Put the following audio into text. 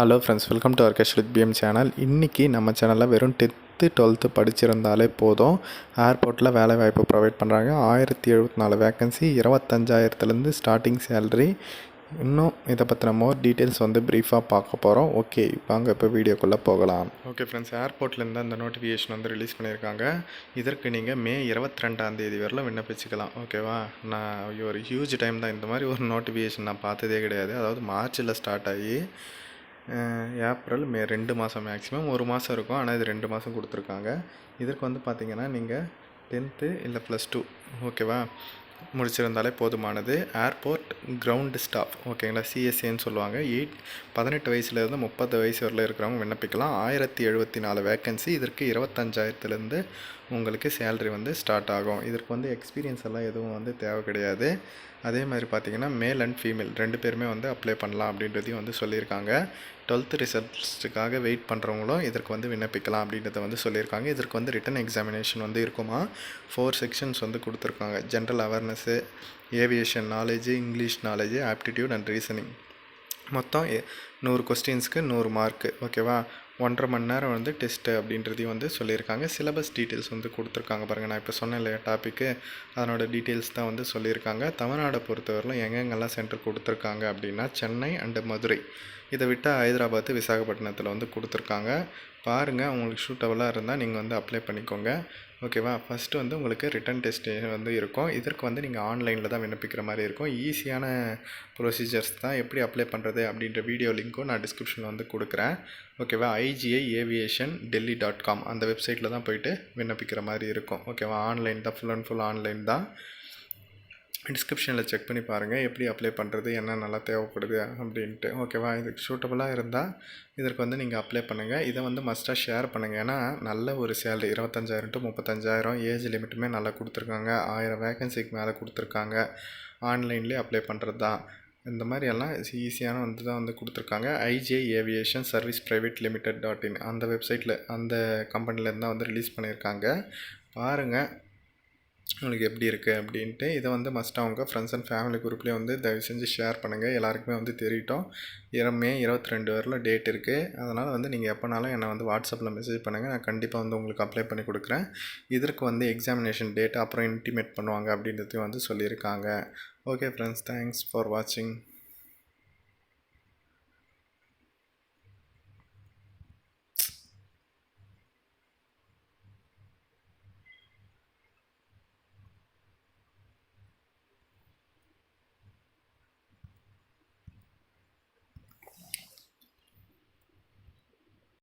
Hello friends welcome to Arkesh with PM channel இன்றைக்கி நம்ம சேனலில் வெறும் டென்த்து டுவெல்த்து படிச்சிருந்தாலே போதும். ஏர்போர்ட்டில் வேலை வாய்ப்பு ப்ரொவைட் பண்ணுறாங்க ஆயிரத்தி எழுபத்தி நாலு வேக்கன்சி இருபத்தஞ்சாயிரத்துலேருந்து ஸ்டார்டிங் சேலரி இன்னும் இதை பற்றின மோர் டீட்டெயில்ஸ் வந்து ப்ரீஃபாக பார்க்க போகிறோம் ஓகே வாங்க இப்போ வீடியோக்குள்ளே போகலாம். ஓகே ஃப்ரெண்ட்ஸ் ஏர்போர்ட்லேருந்து அந்த நோட்டிஃபிகேஷன் வந்து ரிலீஸ் பண்ணியிருக்காங்க. இதற்கு நீங்கள் மே இருபத்தி ரெண்டாம் தேதி வரலாம் விண்ணப்பிச்சுக்கலாம். ஓகேவா நான் ஒரு ஹியூஜ் டைம் தான். இந்த மாதிரி ஒரு நோட்டிஃபிகேஷன் நான் பார்த்ததே கிடையாது. அதாவது மார்ச்சில் ஸ்டார்ட் ஆகி ஏப்ரல் மே ரெண்டு மாதம் மேக்ஸிமம் ஒரு மாதம் இருக்கும். ஆனால் இது ரெண்டு மாதம் கொடுத்துருக்காங்க. இதற்கு வந்து பார்த்திங்கன்னா நீங்கள் டென்த்து இல்லை ப்ளஸ் டூ ஓகேவா முடிச்சிருந்தாலே போதுமானது. ஏர்போர்ட் கிரவுண்டு ஸ்டாஃப் ஓகேங்களா சிஎஸ்ஏன்னு சொல்லுவாங்க. எயிட் பதினெட்டு வயசுலேருந்து முப்பது வயசு வரல இருக்கிறவங்க விண்ணப்பிக்கலாம். ஆயிரத்தி எழுபத்தி நாலு வேக்கன்சி இதற்கு இருபத்தஞ்சாயிரத்துலேருந்து உங்களுக்கு சேலரி வந்து ஸ்டார்ட் ஆகும். இதற்கு வந்து எக்ஸ்பீரியன்ஸ் எல்லாம் எதுவும் வந்து தேவை கிடையாது. அதே மாதிரி பார்த்தீங்கன்னா மேல் அண்ட் ஃபீமேல் ரெண்டு பேருமே வந்து அப்ளை பண்ணலாம் அப்படின்றதையும் வந்து சொல்லியிருக்காங்க. டுவெல்த்து ரிசல்ட்ஸுக்காக வெயிட் பண்ணுறவங்களும் இதற்கு வந்து விண்ணப்பிக்கலாம் அப்படின்றத வந்து சொல்லியிருக்காங்க. இதற்கு வந்து ரிட்டன் எக்ஸாமினேஷன் வந்து இருக்குமா? ஃபோர் செக்ஷன்ஸ் வந்து கொடுத்துருக்காங்க. General awareness aviation knowledge English knowledge aptitude and reasoning மொத்தம் எ- நூறு கொஸ்டின்ஸ்க்கு நூறு மார்க்கு ஓகேவா ஒன்றரை மணி நேரம் வந்து டெஸ்ட்டு அப்படின்றதையும் வந்து சொல்லியிருக்காங்க. சிலபஸ் டீட்டெயில்ஸ் வந்து கொடுத்துருக்காங்க பாருங்கள் நான் இப்போ சொன்னேன் இல்லையா டாப்பிக்கு அதனோட டீட்டெயில்ஸ் தான் வந்து சொல்லியிருக்காங்க. தமிழ்நாடை பொறுத்தவரையிலும் எங்கெங்கெல்லாம் சென்டர் கொடுத்துருக்காங்க அப்படின்னா சென்னை அண்டு மதுரை. இதை விட்டால் ஹைதராபாத் விசாகப்பட்டினத்தில் வந்து கொடுத்துருக்காங்க. பாருங்கள் உங்களுக்கு சூட்டபுளாக இருந்தால் நீங்கள் வந்து அப்ளை பண்ணிக்கோங்க. ஓகேவா? ஃபஸ்ட்டு வந்து உங்களுக்கு ரிட்டன் டெஸ்ட் வந்து இருக்கும். இதற்கு வந்து நீங்கள் ஆன்லைனில் தான் விண்ணப்பிக்கிற மாதிரி இருக்கும். ஈஸியான ப்ரொசீஜர்ஸ் தான் எப்படி அப்ளை பண்ணுறது அப்படின்ற வீடியோ லிங்க்கும் நான் டிஸ்கிரிப்ஷனில் வந்து கொடுக்குறேன். ஓகேவா? IGI aviation Delhi dot com அந்த வெப்சைட்டில் தான் போயிட்டு விண்ணப்பிக்கிற மாதிரி இருக்கும். ஓகேவா? ஆன்லைன் தான் ஃபுல் அண்ட் ஃபுல் ஆன்லைன் தான். டிஸ்கிரிப்ஷனில் செக் பண்ணி பாருங்கள் எப்படி அப்ளை பண்ணுறது என்ன நல்லா தேவைப்படுது அப்படின்ட்டு. ஓகேவா இதுக்கு சூட்டபுளாக இருந்தால் இதற்கு வந்து நீங்கள் அப்ளை பண்ணுங்கள் இதை வந்து மஸ்ட்டாக ஷேர் பண்ணுங்கள் ஏன்னா நல்ல ஒரு சேலரி இருபத்தஞ்சாயிரம் டு முப்பத்தஞ்சாயிரம் ஏஜ் லிமிட்டுமே நல்லா கொடுத்துருக்காங்க. ஆயிரம் வேகன்சிக்கு மேலே கொடுத்துருக்காங்க. ஆன்லைன்லேயே அப்ளை பண்ணுறது தான் இந்த மாதிரி எல்லாம் ஈஸியான வந்து தான் வந்து கொடுத்துருக்காங்க. IJ aviation service private limited dot in அந்த வெப்சைட்டில் அந்த கம்பெனிலேருந்து தான் வந்து ரிலீஸ் பண்ணியிருக்காங்க. பாருங்கள் உங்களுக்கு எப்படி இருக்குது அப்படின்ட்டு இதை வந்து மஸ்ட் அவங்க ஃப்ரெண்ட்ஸ் அண்ட் ஃபேமிலி குரூப்லேயே வந்து தயவு செஞ்சு ஷேர் பண்ணுங்கள் எல்லாருக்குமே வந்து தெரியட்டும் இரமே இருபத்தி ரெண்டு வரல டேட் இருக்குது அதனால் வந்து நீங்கள் எப்போனாலும் என்னை வந்து வாட்ஸ்அப்பில் மெசேஜ் பண்ணுங்கள் நான் கண்டிப்பாக வந்து உங்களுக்கு அப்ளை பண்ணி கொடுக்குறேன். இதற்கு வந்து எக்ஸாமினேஷன் டேட் அப்புறம் இன்டிமேட் பண்ணுவாங்க அப்படின்றதையும் வந்து சொல்லியிருக்காங்க. ஓகே ஃப்ரெண்ட்ஸ் தேங்க்ஸ் ஃபார் வாட்சிங்